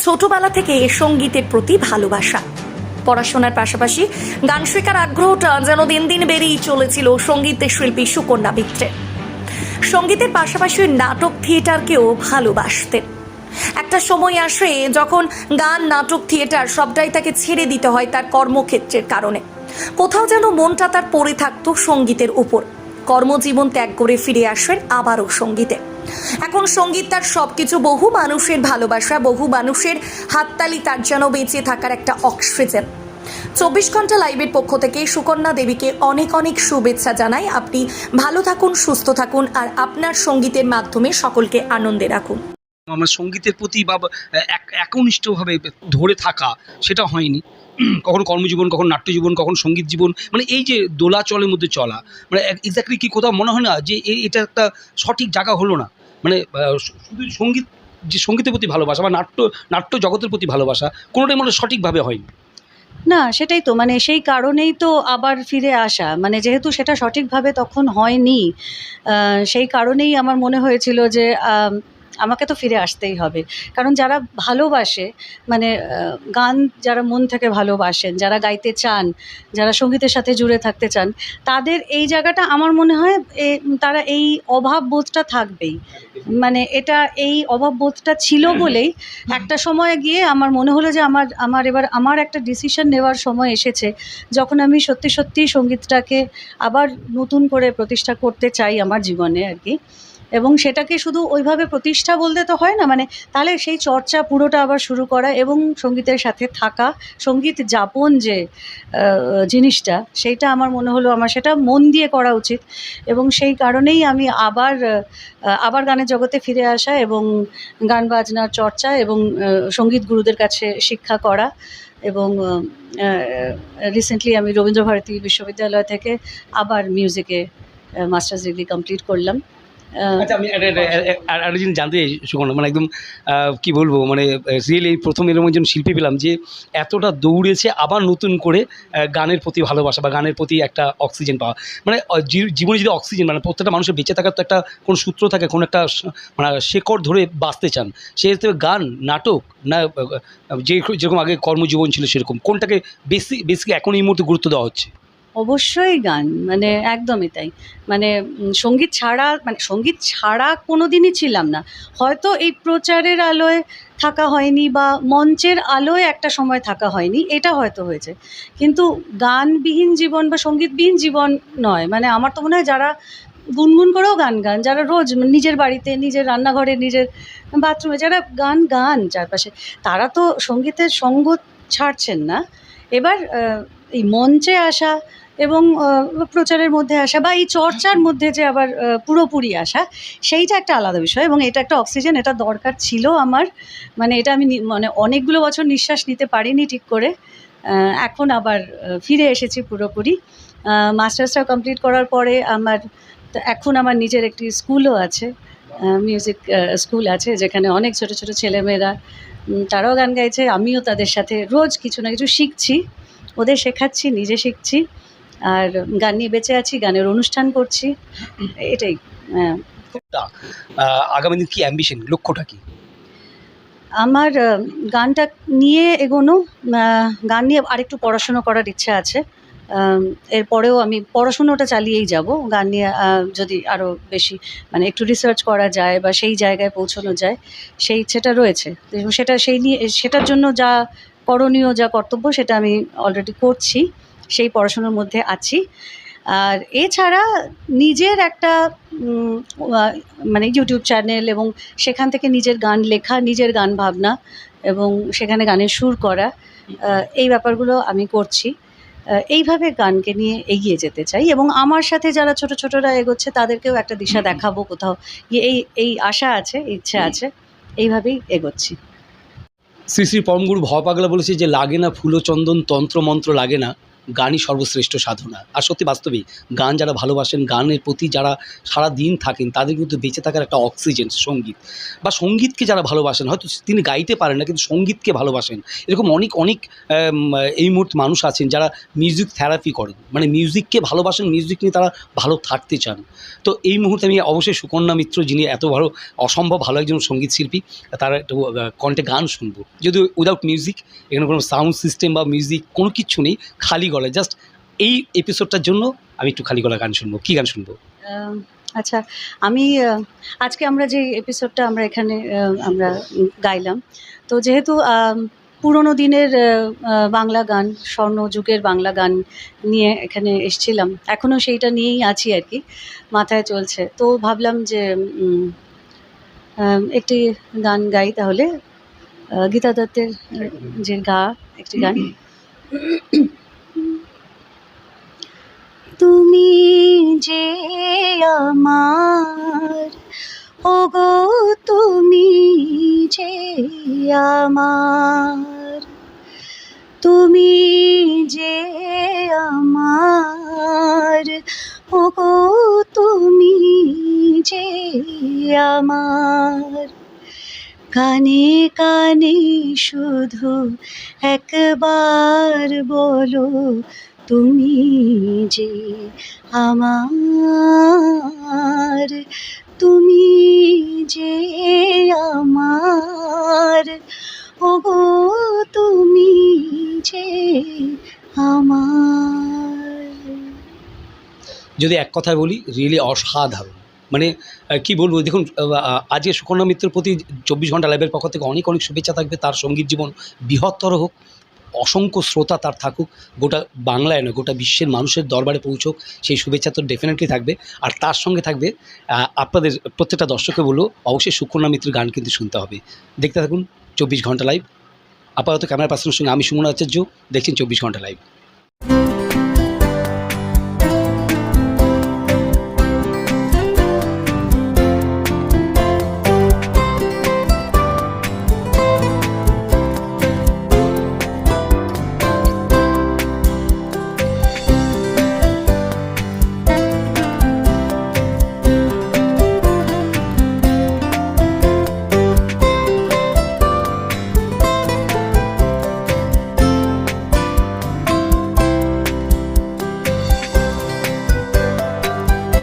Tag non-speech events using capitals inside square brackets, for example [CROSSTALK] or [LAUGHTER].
ছোটবেলা থেকে সঙ্গীতের প্রতি ভালোবাসা। পড়াশোনার পাশাপাশি গান শেখার আগ্রহটা যেন দিন দিন বেড়েই চলেছিল সঙ্গীতের শিল্পী সুকন্যা মিত্রে। সঙ্গীতের পাশাপাশি নাটক থিয়েটারকেও ভালোবাসতেন। একটা সময় আসে যখন গান, নাটক, থিয়েটার সবটাই তাকে ছেড়ে দিতে হয় তার কর্মক্ষেত্রের কারণে। কোথাও যেন মনটা তার পড়ে থাকতো সঙ্গীতের উপর। কর্মজীবন ত্যাগ করে ফিরে আসেন আবারও সঙ্গীতে। এখন সংগীত তার সবকিছু, বহু মানুষের ভালোবাসা, বহু মানুষের হাততালি তার যেন বেঁচে থাকার একটা অক্সিজেন চব্বিশ ঘণ্টা লাইভের পক্ষ থেকে সুকন্যা দেবীকে অনেক অনেক শুভেচ্ছা জানাই। আপনি ভালো থাকুন, সুস্থ থাকুন আর আপনার সঙ্গীতের মাধ্যমে সকলকে আনন্দে রাখুন। আমার সঙ্গীতের প্রতি বা বা এক- একনিষ্ঠভাবে ধরে থাকা সেটা হয়নি। [CLEARS THROAT] কখন কর্মজীবন, কখন নাট্যজীবন, কখন সংগীত জীবন মানে এই যে দোলাচলের মধ্যে চলা মানে এক্স্যাক্টলি কি কোথাও মনে হয় না যে এটা একটা সঠিক জায়গা হলো না। মানে শুধু সংগীত, যে সঙ্গীতের প্রতি ভালোবাসা বা নাট্য নাট্য জগতের প্রতি ভালোবাসা, কোনোটাই মনে সঠিকভাবে হয়নি। না, সেটাই তো মানে সেই কারণেই তো আবার ফিরে আসা মানে যেহেতু সেটা সঠিকভাবে তখন হয়নি সেই কারণেই আমার মনে হয়েছিল যে আমাকে তো ফিরে আসতেই হবে। কারণ যারা ভালোবাসে মানে গান যারা মন থেকে ভালোবাসেন, যারা গাইতে চান, যারা সঙ্গীতের সাথে জুড়ে থাকতে চান, তাদের এই জায়গাটা আমার মনে হয় তারা এই অভাব বোধটা থাকবেই। মানে এটা এই অভাব বোধটা ছিল বলেই একটা সময় গিয়ে আমার মনে হলো যে আমার আমার এবার, আমার একটা ডিসিশন নেওয়ার সময় এসেছে, যখন আমি সত্যি সত্যি সঙ্গীতটাকে আবার নতুন করে প্রতিষ্ঠা করতে চাই আমার জীবনে আর কি। এবং সেটাকে শুধু ওইভাবে প্রতিষ্ঠা বলতে তো হয় না মানে তাহলে সেই চর্চা পুরোটা আবার শুরু করা এবং সঙ্গীতের সাথে থাকা, সংগীত যাপন যে জিনিসটা, সেইটা আমার মনে হলো আমার, সেটা মন দিয়ে করা উচিত এবং সেই কারণেই আমি আবার আবার গানের জগতে ফিরে আসা এবং গান বাজনার চর্চা এবং সংগীত গুরুদের কাছে শিক্ষা করা এবং রিসেন্টলি আমি রবীন্দ্রভারতী বিশ্ববিদ্যালয় থেকে আবার মিউজিকে মাস্টার্স ডিগ্রি কমপ্লিট করলাম। আচ্ছা আমি একটা- জিনিস জানতে সুকর্ণ মানে একদম কি বলব মানে রিয়েলি প্রথম এরকম একজন শিল্পী পেলাম যে এতটা দৌড়েছে আবার নতুন করে গানের প্রতি ভালোবাসা বা গানের প্রতি একটা অক্সিজেন পাওয়া। মানে জীবনে যদি অক্সিজেন মানে প্রত্যেকটা মানুষের বেঁচে থাকার তো একটা কোনো সূত্র থাকে, কোনো একটা মানে শেকড় ধরে বাঁচতে চান, সে গান, নাটক, না যে যেরকম আগে কর্মজীবন ছিল সেরকম। কোনটাকে বেশি বেশি এখন এই মুহূর্তে গুরুত্ব দেওয়া হচ্ছে? অবশ্যই গান মানে একদমই তাই। মানে সংগীত ছাড়া মানে সংগীত ছাড়া কোনো দিনই ছিলাম না। হয়তো এই প্রচারের আলোয় থাকা হয়নি বা মঞ্চের আলোয় একটা সময় থাকা হয়নি, এটা হয়তো হয়েছে। কিন্তু গানবিহীন জীবন বা সঙ্গীতবিহীন জীবন নয়। মানে আমার তো মনে হয় যারা গুনগুন করেও গান গান, যারা রোজ নিজের বাড়িতে, নিজের রান্নাঘরে, নিজের বাথরুমে, যারা গান গান চারপাশে, তারা তো সঙ্গীতের সঙ্গ ছাড়ছেন না। এবার এই মঞ্চে আসা এবং প্রচারের মধ্যে আসা বা এই চর্চার মধ্যে যে আবার পুরোপুরি আসা, সেইটা একটা আলাদা বিষয় এবং এটা একটা অক্সিজেন, এটা দরকার ছিল আমার। মানে এটা আমি মানে অনেকগুলো বছর নিঃশ্বাস নিতে পারিনি ঠিক করে। এখন আবার ফিরে এসেছি পুরোপুরি। মাস্টার্সটা কমপ্লিট করার পরে আমার এখন আমার নিজের একটি স্কুলও আছে মিউজিক স্কুল আছে যেখানে অনেক ছোট ছোট ছেলেমেয়েরা তারাও গান গাইছে, আমিও তাদের সাথে রোজ কিছু না কিছু শিখছি। ওদের শেখাচ্ছি নিজে শিখছি আর গান নিয়ে বেঁচে আছি গানের অনুষ্ঠান করছি এটাই হ্যাঁ। আগামী দিন কি অ্যাম্বিশন লক্ষ্যটা কি? আমার গানটা নিয়ে এগোনো গান নিয়ে আরেকটু পড়াশুনো করার ইচ্ছা আছে। এরপরেও আমি পড়াশুনোটা চালিয়েই যাব। গান নিয়ে যদি আরও বেশি মানে একটু রিসার্চ করা যায় বা সেই জায়গায় পৌঁছানো যায় সেই ইচ্ছেটা রয়েছে। সেটা সেই নিয়ে সেটার জন্য যা করণীয় যা কর্তব্য সেটা আমি অলরেডি করছি সেই পড়াশোনার মধ্যে আছি। আর এছাড়া নিজের একটা মানে ইউটিউব চ্যানেল এবং সেখান থেকে নিজের গান লেখা নিজের গান ভাবনা এবং সেখানে গানের সুর করা এই ব্যাপারগুলো আমি করছি। এইভাবে গানকে নিয়ে এগিয়ে যেতে চাই এবং আমার সাথে যারা ছোট ছোটরা এগোচ্ছে তাদেরকেও একটা দিশা দেখাবো কোথাও। গিয়ে এই এই আশা আছে ইচ্ছে আছে এইভাবেই এগোচ্ছি। শ্রী শ্রী পরমগুরু ভব বলেছে যে লাগে না ফুলো চন্দন তন্ত্র মন্ত্র লাগে না। গানই সর্বশ্রেষ্ঠ সাধনা। আর সত্যি বাস্তবেই গান যারা ভালোবাসেন, গানের প্রতি যারা সারা দিন থাকেন, তাদের কিন্তু বেঁচে থাকার একটা অক্সিজেন, সংগীত। বা সঙ্গীতকে যারা ভালোবাসেন, হয়তো তিনি গাইতে পারেন না, কিন্তু সঙ্গীতকে ভালোবাসেন। এরকম অনেক অনেক এই মুহূর্তে মানুষ আছেন যারা মিউজিক থেরাপি করেন। মানে মিউজিককে ভালোবাসেন, মিউজিক নিয়ে তারা ভালো থাকতে চান। তো এই মুহূর্তে আমি অবশ্যই সুকন্যা মিত্র, যিনি এত ভালো, অসম্ভব ভালো একজন সংগীত শিল্পী তার একটু কণ্ঠে গান শুনব। যদি উইদাউট মিউজিক এখানে কোনো সাউন্ড সিস্টেম বা মিউজিক কোনো কিচ্ছু নেই, খালি গলায় জাস্ট এই এপিসোডটার জন্য আমি একটু খালি গলা গান শুনব। কী গান শুনব? আচ্ছা আমি আজকে আমরা যে এপিসোডটা আমরা এখানে আমরা গাইলাম, তো যেহেতু পুরোনো দিনের বাংলা গান, স্বর্ণ যুগের বাংলা গান নিয়ে এখানে এসছিলাম এখনও সেইটা নিয়েই আছি আর কি, মাথায় চলছে। তো ভাবলাম যে একটি গান গাই তাহলে গীতা দত্তের যে গা, একটি গান। তুমি যে আমার, ওগো তুমি যে আমার, তুমি যে আমার, ওগো তুমি যে আমার। কানে কানে শুধু একবার বলো তুমি যে আমার, তুমি যে আমার, ওগো তুমি যে আমার। যদি এক কথায় বলি রিয়েলি অসাধারণ। মানে কি বলব, দেখুন আজকে সুকন্যা মিত্রের প্রতি চব্বিশ ঘণ্টা লাইভের পক্ষ থেকে অনেক অনেক শুভেচ্ছা থাকবে। তার সংগীত জীবন বৃহত্তর হোক। অসংখ্য শ্রোতা তার থাকুক, গোটা বাংলায় নয়, গোটা বিশ্বের মানুষের দরবারে পৌঁছুক, সেই শুভেচ্ছা তো ডেফিনেটলি থাকবে। আর তার সঙ্গে থাকবে আপনাদের প্রত্যেকটা দর্শককে বলব, অবশ্যই সুকন্যা মিত্রের গান কিন্তু শুনতে হবে। দেখতে থাকুন, চব্বিশ ঘণ্টা লাইভ আপাতত ক্যামেরা পার্সনের সঙ্গে আমি সুমন আচার্য, দেখছেন চব্বিশ ঘণ্টা লাইভ